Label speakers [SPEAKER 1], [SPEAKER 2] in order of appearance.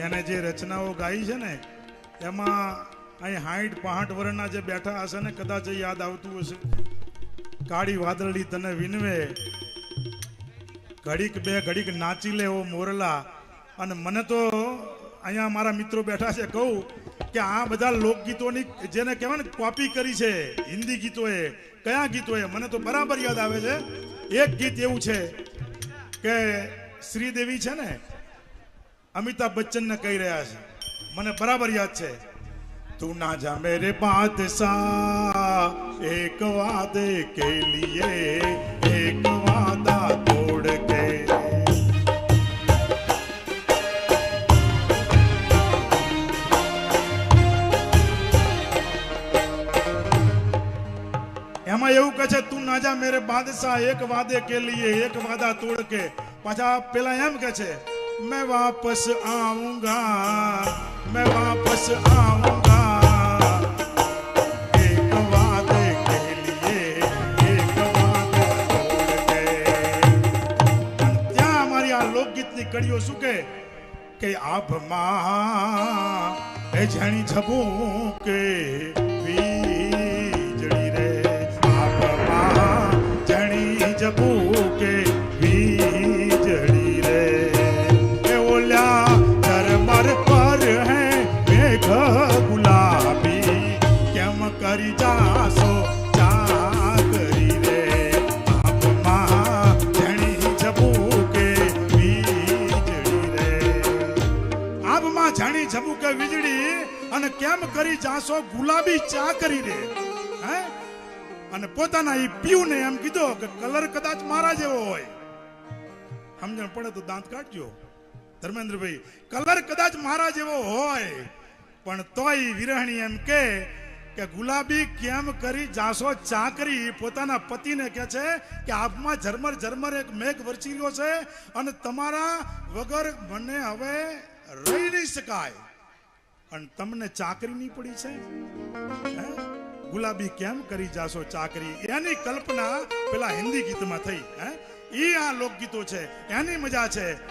[SPEAKER 1] એને જે રચનાઓ ગાઈ છે ને, એમાં અહીં હાઈટ પાંઠ વર્ષના જે બેઠા હશે ને, કદાચ યાદ આવતું હશે. કાળી વાદળી તને વિનવે. ઘડીક બે, ઘડીક નાચી લે એવો મોરલા. અને મને તો અહીંયા મારા મિત્રો બેઠા છે, કહું કે આ બધા લોકગીતોની જેને કહેવાય ને કોપી કરી છે હિન્દી ગીતોએ, કયા ગીતોએ, મને તો બરાબર યાદ આવે છે. એક ગીત એવું છે કે શ્રીદેવી છે ને અમિતાભ બચ્ચનને કહી રહ્યા છે. મને બરાબર યાદ છે. તું ના જા મેરે બાદશાહ. એક વાદે કે લીએ, એક વાદા તોડ કે. એમાં એવું કહે છે, તું ના જા મેરે બાદશાહ. એક વાદે કે લીએ, એક વાદા તોડ કે. પાછા પેલા એમ કે છે मैं वापस आऊंगा मैं वापस आऊंगा एक वादे के लिए एक वादे तोड़ के અને ત્યાં અમારી આ લોકગીતની કડીઓ શું કે કે આભમાં એ જાણી છબું કે ગુલાબી ચા કરી રે, હે? અને પોતાના ઈ પીયુને એમ કીધો કે કલર કદાચ મારા જેવો હોય. તો દાંત કાઢજો. ધર્મેન્દ્રભાઈ, કલર કદાચ મારા જેવો હોય. પણ તોય વિરહણી એમ કે કે ગુલાબી કેમ કરી જાસો ચાકરી? પોતાના પતિને કહે છે કે આપમાં ઝરમર ઝરમર એક મેઘ વરસી રહ્યો છે અને તમારા વગર મને હવે રહી નહીં શકાય. અને તમને ચાકરી નહીં પડી છે? ગુલાબી કેમ કરી જાશો ચાકરી? એની કલ્પના પેલા હિન્દી ગીતમાં થઈ. હે? ઈ આ લોકગીતો છે. એની મજા છે.